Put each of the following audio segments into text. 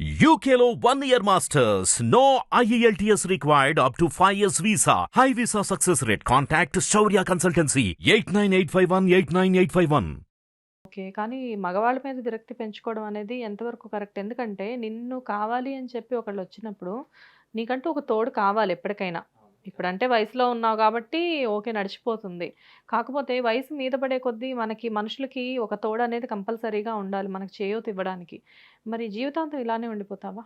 యూకేలో one year masters no IELTS required up to five years visa high visa success rate contact Shaurya consultancy eight nine eight five one eight nine eight five one okay కానీ మగవాళ్ళ మీద విరక్తి పెంచుకోవడం అనేది ఎంతవరకు correct? ఎందుకంటే నిన్ను కావాలి అని చెప్పి ఒకళ్ళు వచ్చినప్పుడు నీకంటూ ఒక తోడు కావాలి ఎప్పటికైనా. ఇప్పుడంటే వయసులో ఉన్నావు కాబట్టి ఓకే నడిచిపోతుంది. కాకపోతే వయసు మీద పడే కొద్దీ మనకి మనుషులకి ఒక తోడు అనేది కంపల్సరీగా ఉండాలి మనకు చేయూత ఇవ్వడానికి. మరి జీవితాంతం ఇలానే ఉండిపోతావా?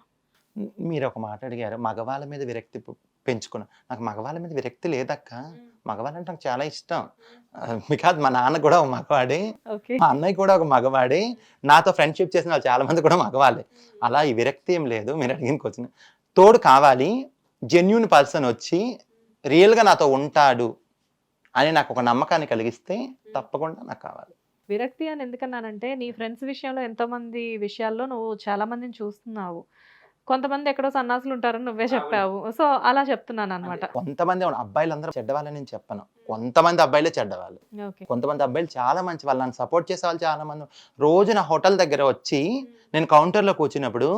హ్మ్. మీరొక మాట అడిగారు. మగవాళ్ళ మీద విరక్తి పెంచుకున్నా. నాకు మగవాళ్ళ మీద విరక్తి లేదక్క. మగవాళ్ళంటే నాకు చాలా ఇష్టం. బికాజ్ మా నాన్న కూడా ఒక మగవాడే. ఓకే. మా అన్నయ్య కూడా ఒక మగవాడే. నాతో ఫ్రెండ్‌షిప్ చేసిన వాళ్ళు చాలా మంది కూడా మగవాళ్ళే. అలా ఈ విరక్తి ఏం లేదు. మీరు అడిగిన క్వెషన్. తోడు కావాలి. జెన్యూన్ పర్సన్ వచ్చి రియల్‌గా నాతో ఉంటాడు అని నాకు ఒక నమ్మకాన్ని కలిగిస్తే తప్పకుండా నాకు కావాలి. విరక్తి అని ఎందుకన్నానంటే నీ ఫ్రెండ్స్ విషయంలో ఎంతోమంది విషయాల్లో నువ్వు చాలా మందిని చూస్తున్నావు. కొంతమంది ఎక్కడో సన్నాసులు ఉంటారని నువ్వే చెప్పావు. సో అలా చెప్తున్నాననమాట. కొంతమంది అబ్బాయిలందరూ చెడ్డవాళ్ళని నేను చెప్పను. కొంతమంది అబ్బాయిలే చెడ్డవాళ్ళు. ఓకే. కొంతమంది అబ్బాయిలు చాలా మంచి వాళ్ళు నన్ను సపోర్ట్ చేసే వాళ్ళు చాలా మంది రోజు నా హోటల్ దగ్గర వచ్చి నేను కౌంటర్లో కూర్చున్నప్పుడు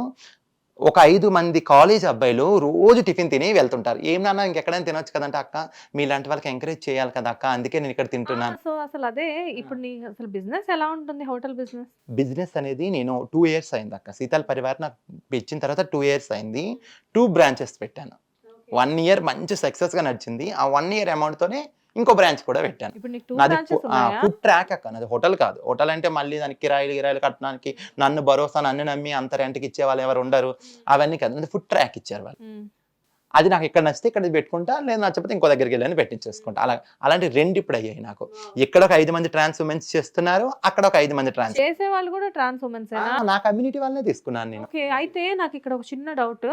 ఒక ఐదు మంది కాలేజ్ అబ్బాయిలు రోజు టిఫిన్ తిని వెళ్తుంటారు. ఏం నాన్న ఇంకెక్కడైనా తినొచ్చు కదంటే అక్క? మీలాంటి వాళ్ళకి ఎంకరేజ్ చేయాలి కదా అక్క? అందుకే నేను ఇక్కడ! తింటున్నాను. సో అసలు అదే ఇప్పుడు నీ అసలు బిజినెస్ ఎలా ఉంటుంది హోటల్ బిజినెస్? బిజినెస్ అనేది నేను టూ ఇయర్స్ అయింది అక్క. శీతల్ పరివార్ నాకు ఇచ్చిన తర్వాత టూ ఇయర్స్ అయింది. టూ బ్రాంచెస్ పెట్టాను. వన్ ఇయర్ మంచి సక్సెస్గా నడిచింది. ఆ వన్ ఇయర్ అమౌంట్తోనే ఇంకో బ్రాంచ్ కూడా పెట్టాను. ఇప్పుడు నీకు 2 నాది? ఫుడ్ ట్రాక్ అక్క నాది హోటల్ కాదు. హోటల్ అంటే మళ్ళీ దానికి కిరాయిలు గిరాయిలు కట్టడానికి నన్ను భరోసా నన్ను నమ్మి అంత రెంట్కి ఇచ్చే వాళ్ళు ఎవరు ఉండరు. అవన్నీ కాదు. ఫుడ్ ట్రాక్ ఇచ్చారు వాళ్ళు. అది నాకు ఇక్కడ నచ్చితే ఇక్కడ పెట్టుకుంటా లేదు నచ్చకపోతే ఇంకో దగ్గరికి వెళ్ళని పెట్టించేసుకుంటా అలా అలాంటి రెండు ఇప్పుడు అయ్యాయి నాకు ఇక్కడ ఒక ఐదు మంది ట్రాన్స్ ఉమెన్స్ చేస్తున్నారు అక్కడ ఒక ఐదు మంది ట్రాన్స్ చేసే వాళ్ళు కూడా ట్రాన్స్ ఉమెన్సేనా? నా కమ్యూనిటీ వాళ్ళనే తీసుకున్నాను నేను ఓకే. అయితే నాకు ఇక్కడ ఒక చిన్న డౌట్.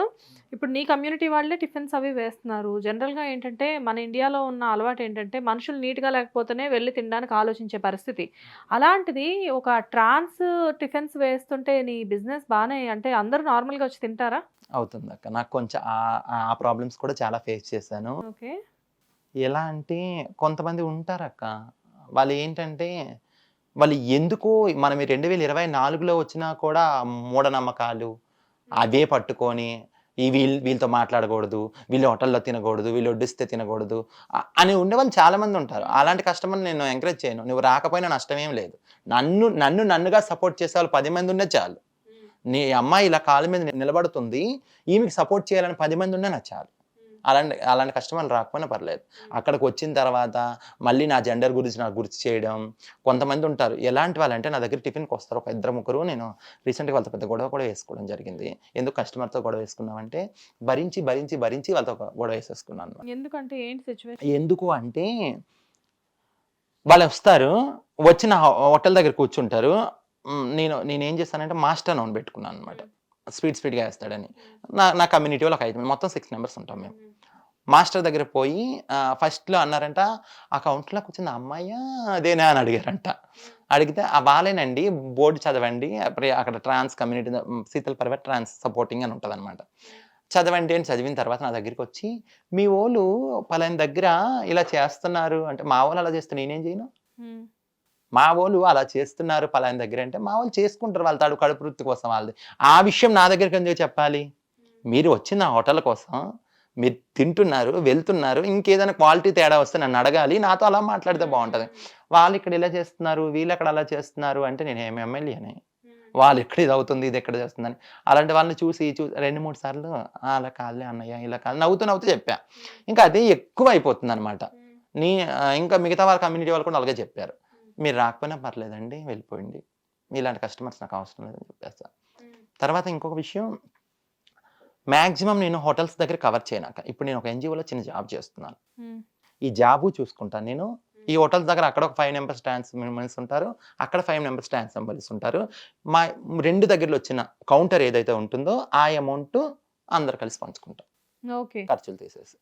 ఇప్పుడు నీ కమ్యూనిటీ వాళ్ళే టిఫిన్స్ అవి వేస్తున్నారు. జనరల్‌గా ఏంటంటే మన ఇండియాలో ఉన్న అలవాటు ఏంటంటే మనుషులు నీట్‌గా లేకపోతేనే వెళ్ళి తినడానికి ఆలోచించే పరిస్థితి. అలాంటిది ఒక ట్రాన్స్ టిఫిన్స్ వేస్తుంటే నీ బిజినెస్ బానే అంటే అందరూ నార్మల్‌గా వచ్చి తింటారా? అవుతుంది అక్క నాకు కొంచెం ఆ- ఆ ప్రాబ్లమ్స్ కూడా చాలా ఫేస్ చేశాను. ఎలా అంటే కొంతమంది ఉంటారు అక్క వాళ్ళు ఏంటంటే వాళ్ళు ఎందుకో మనం రెండు వేల ఇరవై నాలుగులో వచ్చినా కూడా మూఢనమ్మకాలు. అవే పట్టుకొని ఈ వీళ్ళు వీళ్ళతో మాట్లాడకూడదు వీళ్ళు హోటల్లో తినకూడదు వీళ్ళు వడ్డిస్తే తినకూడదు అని ఉండే వాళ్ళు చాలా మంది ఉంటారు. అలాంటి కస్టమర్ నేను ఎంకరేజ్ చేయను. నువ్వు రాకపోయినా నష్టమేం లేదు. నన్ను నన్ను నన్నుగా సపోర్ట్ చేసే వాళ్ళు పది మంది ఉండే చాలు. నీ అమ్మాయి ఇలా కాళ్ళ మీద నిలబడుతుంది ఈమెకి సపోర్ట్ చేయాలని పది మంది ఉన్నా చాలు అలాంటి అలాంటి కస్టమర్లు రాకపోయినా పర్లేదు. అక్కడికి వచ్చిన తర్వాత మళ్ళీ నా జెండర్ గురించి నాకు గుర్తు చేయడం కొంతమంది ఉంటారు. ఎలాంటి వాళ్ళంటే నా దగ్గర టిఫిన్కి వస్తారు. ఒక ఇద్దరు ముగ్గురు నేను రీసెంట్గా వాళ్ళతో పెద్ద గొడవ కూడా వేసుకోవడం జరిగింది. ఎందుకు కస్టమర్తో గొడవ వేసుకున్నామంటే భరించి భరించి భరించి వాళ్ళతో ఒక గొడవ వేసేసుకున్నాను. ఎందుకంటే ఏంటి సిచ్యువేషన్? ఎందుకు అంటే వాళ్ళు వస్తారు వచ్చిన హోటల్ దగ్గర కూర్చుంటారు. నేను నేను ఏం చేస్తానంటే మాస్టర్ నౌన్ పెట్టుకున్నాను అనమాట స్పీడ్ స్పీడ్గా వేస్తాడని. నా నా కమ్యూనిటీ వాళ్ళు ఒక ఐదు మొత్తం సిక్స్ మెంబర్స్ ఉంటాం మేము. మాస్టర్ దగ్గర పోయి ఫస్ట్లో అన్నారంట ఆ కౌంటర్లో కూర్చున్న అమ్మాయి? అదేనా? అని అడిగారంట. అడిగితే ఆ వాళ్ళేనండి బోర్డు చదవండి అక్కడ trans community Sheetal Parivar trans supporting అని ఉంటుంది అనమాట చదవండి అని చదివిన తర్వాత నా దగ్గరికి వచ్చి మీ వాళ్ళు పలాని దగ్గర ఇలా చేస్తున్నారు అంటే మా వాళ్ళు అలా చేస్తే నేనేం చేయను. మా వాళ్ళు అలా చేస్తున్నారు పలాని దగ్గర అంటే మా వాళ్ళు చేసుకుంటారు. వాళ్ళ తాడు కడుపు వృత్తి కోసం వాళ్ళది. ఆ విషయం నా దగ్గరికి ఎందుకు చెప్పాలి? మీరు వచ్చిన హోటల్ కోసం మీరు తింటున్నారు వెళ్తున్నారు ఇంకేదైనా క్వాలిటీ తేడా వస్తే నన్ను అడగాలి. నాతో అలా మాట్లాడితే బాగుంటుంది. వాళ్ళు ఇక్కడ ఇలా చేస్తున్నారు వీళ్ళు అక్కడ అలా చేస్తున్నారు అంటే నేను ఏమి ఎమ్మెల్యేనే వాళ్ళు ఎక్కడ ఇది అవుతుంది ఇది ఎక్కడ చేస్తుందని. అలాంటి వాళ్ళని చూసి చూ రెండు మూడు సార్లు "ఆ, అలా కాదులే అన్నయ్య ఇలా కాదు నవ్వుతూ నవ్వుతూ చెప్పా. ఇంకా అదే ఎక్కువ అయిపోతుంది అనమాట నీ ఇంకా మిగతా వాళ్ళ కమ్యూనిటీ వాళ్ళు కూడా అలాగే చెప్పారు. మీరు రాకపోయినా పర్లేదండి వెళ్ళిపోయింది ఇలాంటి కస్టమర్స్ నాకు అవసరం లేదని చెప్పేస్తా. తర్వాత ఇంకొక విషయం మ్యాక్సిమం నేను హోటల్స్ దగ్గర కవర్ చేయనాక ఇప్పుడు నేను ఒక ఎన్జిఓలో చిన్న జాబ్ చేస్తున్నాను. ఈ జాబు చూసుకుంటాను నేను. ఈ హోటల్స్ దగ్గర అక్కడ ఒక ఫైవ్ నెంబర్స్ స్టాండ్స్ మెంబర్స్ ఉంటారు. అక్కడ ఫైవ్ నెంబర్స్ స్టాండ్స్ మెంబర్స్ ఉంటారు. మా రెండు దగ్గరలో వచ్చిన కౌంటర్ ఏదైతే ఉంటుందో ఆ అమౌంట్ అందరు కలిసి పంచుకుంటాం. ఓకే. ఖర్చులు తీసేసి.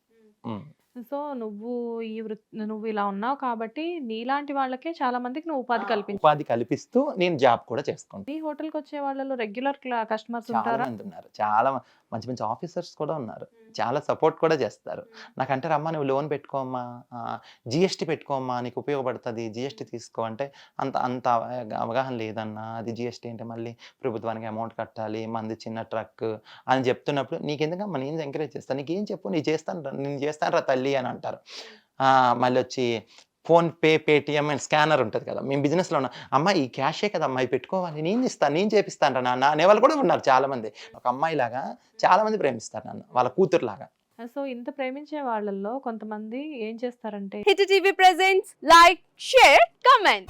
సో నువ్వు ఈ వృత్ నువ్వు ఇలా ఉన్నావు కాబట్టి నీలాంటి వాళ్ళకే చాలా మందికి నువ్వు ఉపాధి కల్పించావు. ఉపాధి కల్పిస్తూ నేను జాబ్ కూడా చేసుకుంటాను నీ హోటల్‌కి వచ్చే వాళ్ళలో రెగ్యులర్ కస్టమర్స్ చాలా ఉంటారా? మంది ఉన్నారు చాలా మంచి మంచి ఆఫీసర్స్ కూడా ఉన్నారు చాలా సపోర్ట్ కూడా చేస్తారు. నాకంటే రమ్మా నువ్వు లోన్ పెట్టుకోమ్మా జిఎస్టీ పెట్టుకోమ్మా నీకు ఉపయోగపడుతుంది జిఎస్టీ తీసుకో అంటే అంత అంత అవగా- అవగాహన లేదన్నా అది జిఎస్టీ అంటే మళ్ళీ ప్రభుత్వానికి అమౌంట్ కట్టాలి మంది చిన్న ట్రక్ అని చెప్తున్నప్పుడు నీకెందుకమ్మా నేను ఎంకరేజ్ చేస్తాను నీకేం చెప్పు నేను చేస్తాను రా నేను చేస్తాను రా తల్లి అని అంటారు. మళ్ళీ వచ్చి PhonePe Paytm and scanner ఉంటుంది కదా. మేము బిజినెస్లో ఉన్నాం అమ్మ ఈ క్యాషే కదా అమ్మాయి పెట్టుకోవాలి నేను ఇస్తాను నేను చేపిస్తాను రా నాన్న అనేవాళ్ళు కూడా ఉన్నారు చాలామంది. ఒక అమ్మాయిలాగా చాలామంది ప్రేమిస్తారు నన్ను వాళ్ళ కూతురులాగా సో ఇంత ప్రేమించే వాళ్ళల్లో కొంతమంది ఏం చేస్తారంటే? Hit TV presents like share comment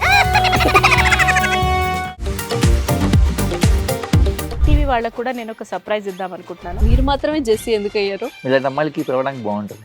TV వాళ్ళకు కూడా నేను ఒక సర్ప్రైజ్ ఇద్దాం అనుకుంటున్నాను. మీరు మాత్రమే జెస్సీ ఎందుకు అయ్యారు? ఇలాంటి అమ్మాయిలకి పిలవడానికి బాగుంటుంది.